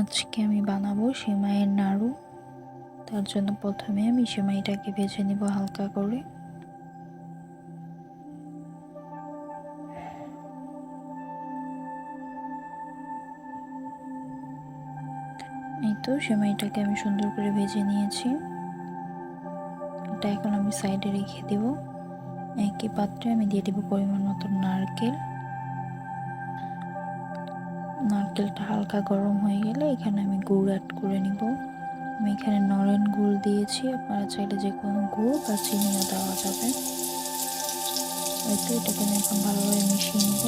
আজকে আমি বানাবো সিমাইয়ের নাড়ু। তার জন্য প্রথমে আমি সিমাইটাকে ভেজে নিব হালকা করে। এই তো সেমাইটাকে আমি সুন্দর করে ভেজে নিয়েছি। এটা এখন আমি সাইডে রেখে দিব। একই পাত্রে আমি দিয়ে দেবো পরিমাণ মতো নারকেল। নারকেলটা হালকা গরম হয়ে গেলে এখানে আমি গুড় অ্যাড করে নিব। আমি এখানে নরেন গুড় দিয়েছি। আপনারা চাইলে যে কোনো গুড় বা চিনিও দেওয়া যাবে। হয়তো এটাকে আমি এখন ভালোভাবে মিশিয়ে নিব।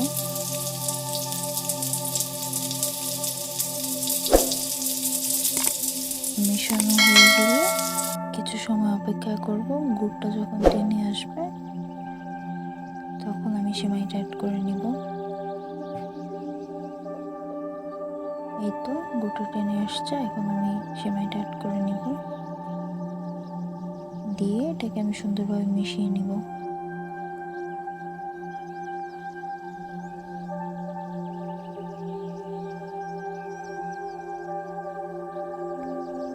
মেশানো হয়ে গেলে কিছু সময় অপেক্ষা করব, গুড়টা যখন টেনে আসবে, তখন আমি সেমাইটা অ্যাড করে নিব। এই তো গুঁটো টেনে আসছে, এখন আমি সেমাইটা অ্যাড করে নিব। দিয়ে এটাকে আমি সুন্দরভাবে মিশিয়ে নিব।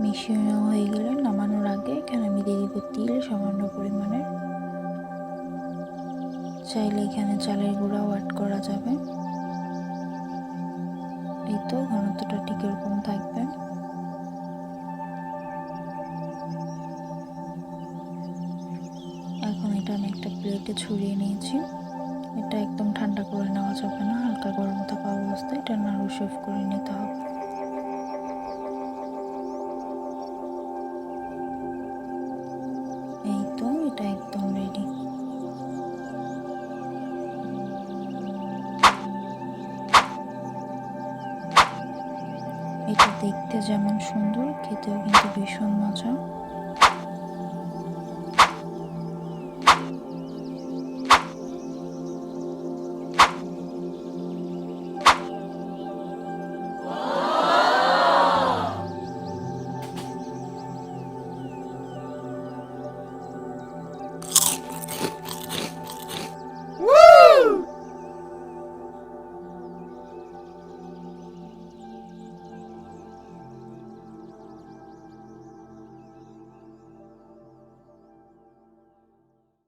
মিশিয়ে হয়ে গেলে নামানোর আগে। এখানে আমি দিয়ে দিব তিল সামান্য পরিমাণে চাইলে এখানে চালের গুঁড়াও অ্যাড করা যাবে। এই তো ঘনত্বটা ঠিক এরকম থাকবে। এখন এটা আমি একটা প্লেটে ছড়িয়ে নিয়েছি। এটা একদম ঠান্ডা করে নেওয়া যাবে না, হালকা গরম থাকা অবস্থায়। এটা নাড়ু শেভ করে নিতে হবে। এটা একদম রেডি এটা দেখতে যেমন সুন্দর খেতেও কিন্তু ভীষণ মজা।